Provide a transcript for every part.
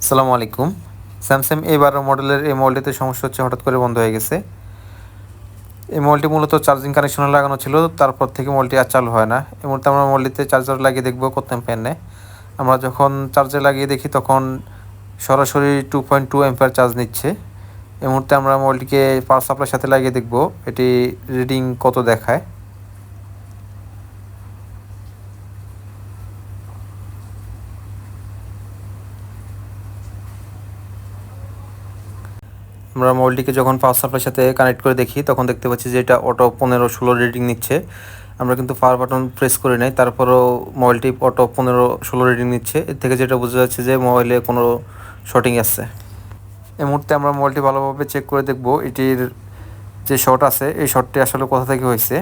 আসসালামু আলাইকুম। Samsung A বারো মডেলের এই মোবাইলটিতে সমস্যা হচ্ছে, হঠাৎ করে বন্ধ হয়ে গেছে। এই মোবাইলটি মূলত চার্জিং কানেকশনে লাগানো ছিল, তারপর থেকে মোবাইলটি আর চালু হয় না। এই মুহূর্তে আমরা মোবাইলটিতে চার্জার লাগিয়ে দেখব কত এম্পিয়ার নেয়। আমরা যখন চার্জে লাগিয়ে দেখি, তখন সরাসরি two point two ampere charge নিচ্ছে। এই মুহূর্তে আমরা মোবাইলটিকে পাওয়ার সাপ্লাইয়ের সাথে লাগিয়ে দেখব, এটি রিডিং কত দেখায়। আমরা মোবাইলটিকে যখন পাওয়ার সাপ্লাইয়ের সাথে কানেক্ট করে দেখি, তখন দেখতে পাচ্ছি যে এটা অটো পনেরো ষোলো রিডিং নিচ্ছে। আমরা কিন্তু পাওয়ার বাটন প্রেস করে নেই, তারপরেও মোবাইলটি অটো পনেরো ষোলো রিডিং নিচ্ছে। এর থেকে যেটা বোঝা যাচ্ছে যে মোবাইলে কোনো শর্টিং আসছে এই মুহূর্তে আমরা মোবাইলটি ভালোভাবে চেক করে দেখব, এটির যে শর্ট আছে, এই শর্টটি আসলে কোথা থেকে হয়েছে।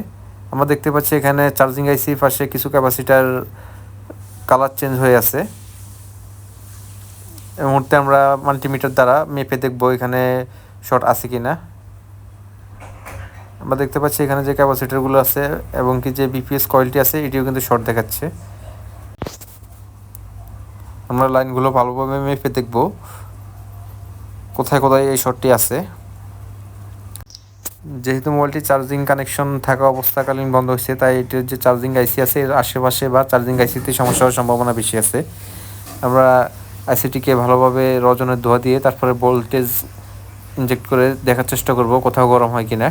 আমরা দেখতে পাচ্ছি এখানে চার্জিং আইসি পাশে কিছু ক্যাপাসিটার কালার চেঞ্জ হয়ে আছে। মুহূর্তে আমরা মাল্টিমিটার দ্বারা মেপে দেখব এখানে শর্ট আছে কি না আমরা দেখতে পাচ্ছি এখানে যে ক্যাপাসিটারগুলো আছে এবং কি যে বিপিএস কয়েলটি আছে, এটিও কিন্তু শর্ট দেখাচ্ছে। আমরা লাইনগুলো ভালোভাবে মেপে দেখব, কোথায় কোথায় এই শর্টটি আছে। যেহেতু মোবাইলটি চার্জিং কানেকশন থাকা অবস্থাকালীন বন্ধ হয়েছে, তাই এটির যে চার্জিং আইসি আছে, এর আশেপাশে বা চার্জিং আইসিতে সমস্যা হওয়ার সম্ভাবনা বেশি আছে। আমরা আইসিটিকে ভালোভাবে রজনের ধোয়া দিয়ে তারপরে ভোল্টেজ ইনজেক্ট করে দেখার চেষ্টা করব কোথাও গরম হয় কিনা।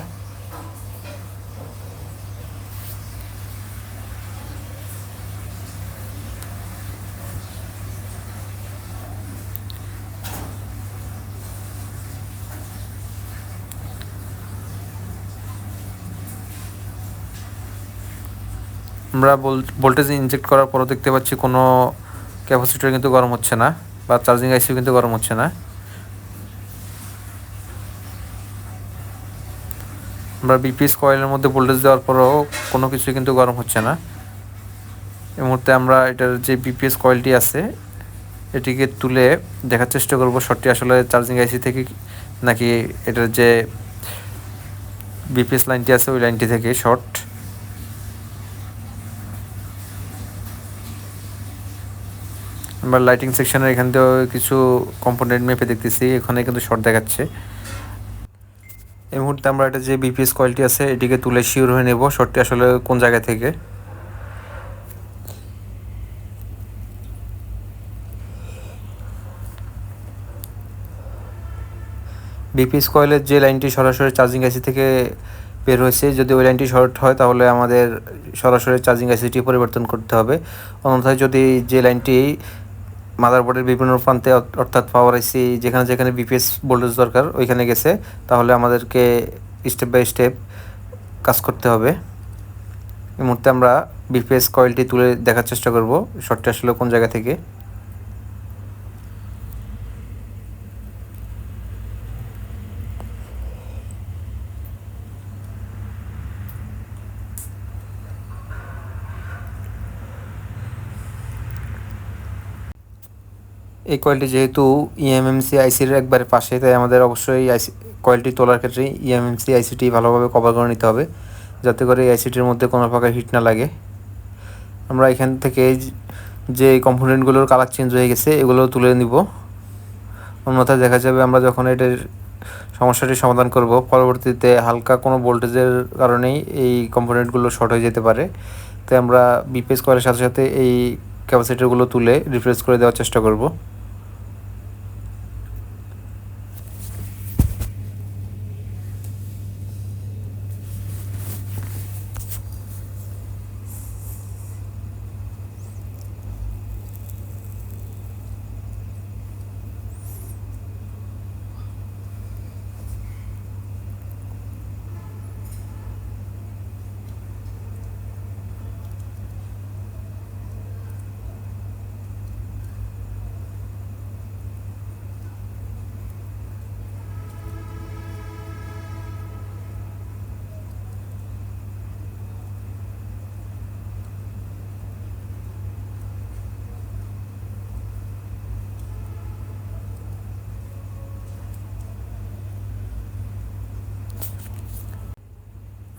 আমরা ভোল্টেজ ইনজেক্ট করার পরও দেখতে পাচ্ছি কোনো ক্যাপাসিটার কিন্তু গরম হচ্ছে না। বা চার্জিং আইসিও কিন্তু গরম হচ্ছে না। আমরা বিপিএস কয়েলের মধ্যে ভোল্টেজ দেওয়ার পরেও কোনো কিছুই কিন্তু গরম হচ্ছে না। এই মুহূর্তে আমরা এটার যে বিপিএস কয়েলটি আছে, এটিকে তুলে দেখার চেষ্টা করব শর্টটি আসলে চার্জিং আইসি থেকে নাকি এটার যে বিপিএস লাইনটি আছে, ওই লাইনটি থেকে শর্ট আমরা লাইটিং সেকশনের এখান থেকেও কিছু কম্পোনেন্ট মেপে দেখতেছি, এখানে কিন্তু শর্ট দেখাচ্ছে। এই মুহূর্তে আমরা এটা যে বিপিএস কয়েলটি আছে, এটিকে তুলে শিওর হয়ে নেব শর্টটি আসলে কোন জায়গা থেকে? বিপিএস কয়েলের যে লাইনটি সরাসরি চার্জিং আইসি থেকে বের হয়েছে, যদি ওই লাইনটি শর্ট হয়, তাহলে আমাদের সরাসরি চার্জিং আইসিটি পরিবর্তন করতে হবে। অন্যথায় যদি যে লাইনটি মাদারবোর্ডের বিভিন্ন প্রান্তে অর্থাৎ পাওয়ার আইসি যেখানে যেখানে বিপিএস ভোল্টেজ দরকার, ওইখানে গেছে। তাহলে আমাদেরকে স্টেপ বাই স্টেপ কাজ করতে হবে। এই মুহূর্তে আমরা বিপিএস কয়েলটি তুলে দেখার চেষ্টা করব। শর্টটি আসলে কোন জায়গা থেকে? এই কয়েলটি যেহেতু ইএমএমসি আইসির একবারে পাশে, তাই আমাদের অবশ্যই আইসি কয়েলটি তোলার ক্ষেত্রে ইএমএমসি আইসিটি ভালোভাবে কভার করে নিতে হবে, যাতে করে এই আইসিটির মধ্যে কোনো প্রকার হিট না লাগে। আমরা এখান থেকে যে কম্পোনেন্টগুলোর কালার চেঞ্জ হয়ে গেছে, এগুলো তুলে নিব। অন্যথায় দেখা যাবে আমরা যখন এটার সমস্যাটি সমাধান করব, পরবর্তীতে হালকা কোনো ভোল্টেজের কারণেই এই কম্পোনেন্টগুলো শর্ট হয়ে যেতে পারে। তাই আমরা বিপিএস করার সাথে সাথে এই ক্যাপাসিটারগুলো তুলে রিফ্রেশ করে দেওয়ার চেষ্টা করব।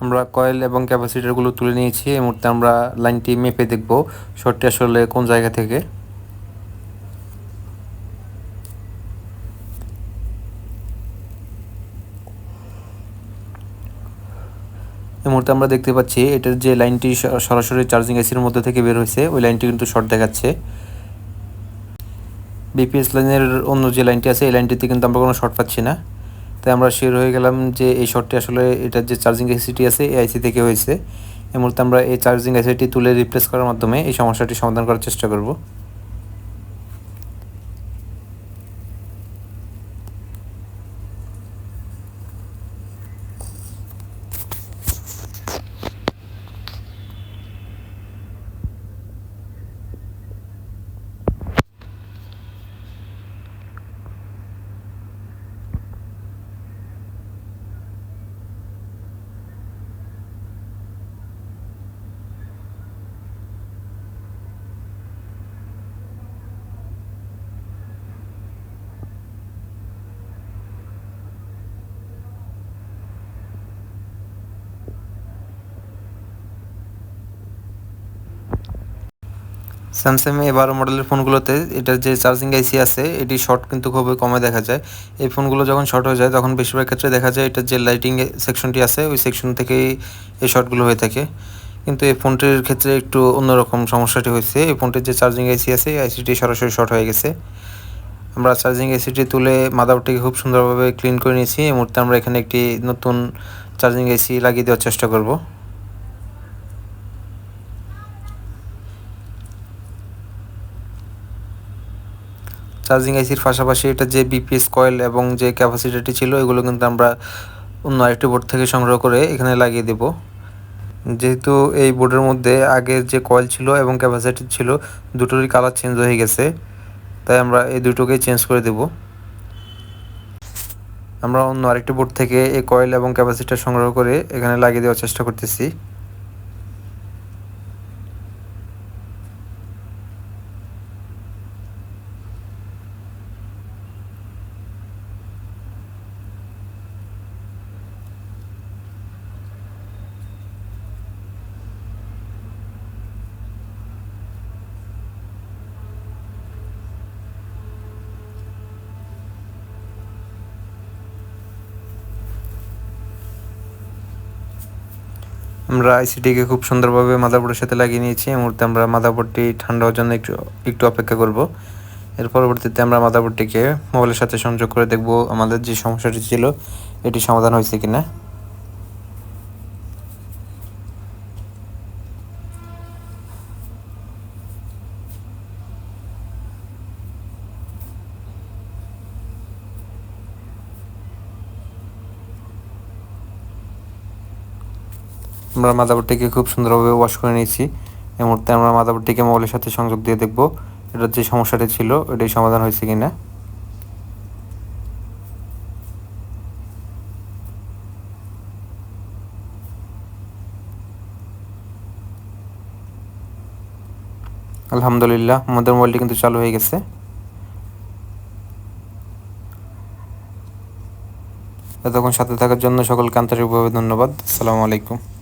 আমরা কয়েল এবং ক্যাপাসিটারগুলো তুলে নিয়েছি। এই মুহূর্তে আমরা লাইনটি মেপে দেখব শর্টটি আসলে কোন জায়গা থেকে। এই মুহূর্তে আমরা দেখতে পাচ্ছি এটার যে লাইনটি সরাসরি চার্জিং এসির মধ্যে থেকে বের হয়েছে, ওই লাইনটি কিন্তু শর্ট দেখাচ্ছে। বিপিএস লাইনের অন্য যে লাইনটি আছে, এই লাইনটিতে কিন্তু আমরা কোনো শর্ট পাচ্ছি না। তাই আমরা শেয়ার হয়ে গেলাম যে এই শর্টটি আসলে এটার যে চার্জিং এসিটি আছে এই আইসি থেকে হয়েছে। এই মুহূর্তে আমরা এই চার্জিং আইসিটি তুলে রিপ্লেস করার মাধ্যমে এই সমস্যাটি সমাধান করার চেষ্টা করব। স্যামসাং এ বারো মডেলের ফোনগুলোতে এটার যে চার্জিং আইসি আছে, এটি শর্ট কিন্তু খুবই কমে দেখা যায়। এই ফোনগুলো যখন শর্ট হয়ে যায়, তখন বেশিরভাগ ক্ষেত্রে দেখা যায় এটার যে লাইটিং সেকশনটি আছে, ওই সেকশন থেকেই এই শর্টগুলো হয়ে থাকে। কিন্তু এই ফোনটির ক্ষেত্রে একটু অন্যরকম সমস্যাটি হয়েছে। এই ফোনটির যে চার্জিং আইসি আছে, এই আইসিটি সরাসরি শর্ট হয়ে গেছে। আমরা চার্জিং এসিটি তুলে মাদারবোর্ডটিকে খুব সুন্দরভাবে ক্লিন করে নিয়েছি। এই মুহূর্তে আমরা এখানে একটি নতুন চার্জিং এসি লাগিয়ে দেওয়ার চেষ্টা করব। চার্জিং আইসির পাশাপাশি এটা যে বিপিএস কয়েল এবং যে ক্যাপাসিটিটি ছিল, এগুলো কিন্তু আমরা অন্য আরেকটি বোর্ড থেকে সংগ্রহ করে এখানে লাগিয়ে দেব। যেহেতু এই বোর্ডের মধ্যে আগের যে কয়েল ছিল এবং ক্যাপাসিটি ছিল, দুটোরই কালার চেঞ্জ হয়ে গেছে। তাই আমরা এই দুটোকেই চেঞ্জ করে দেব। আমরা অন্য আরেকটি বোর্ড থেকে এই কয়েল এবং ক্যাপাসিটার সংগ্রহ করে এখানে লাগিয়ে দেওয়ার চেষ্টা করতেছি। আমরা আইসিটিকে খুব সুন্দরভাবে মাদারবোর্ডের সাথে লাগিয়ে নিয়েছি। এই মুহূর্তে আমরা মাদারবোর্ডটি ঠান্ডা হওয়ার জন্য একটু একটু অপেক্ষা করব। এর পরবর্তীতে আমরা মাদারবোর্ডটিকে মোবাইলের সাথে সংযোগ করে দেখব আমাদের যে সমস্যাটি ছিল, এটি সমাধান হয়েছে কিনা। আমরা মাদারবোর্ডটিকে খুব সুন্দরভাবে ওয়াশ করে নিয়েছি। এই মুহূর্তে আমরা মাদারবোর্ডটিকে মোবাইলের সাথে সংযোগ দিয়ে দেখব এটার যে সমস্যাটি ছিল, এটাই সমাধান হয়েছে কিনা। আলহামদুলিল্লাহ, আমাদের মোবাইলটি কিন্তু চালু হয়ে গেছে। এতক্ষণ সাথে থাকার জন্য সকলকে আন্তরিকভাবে ধন্যবাদ। আসসালামু আলাইকুম।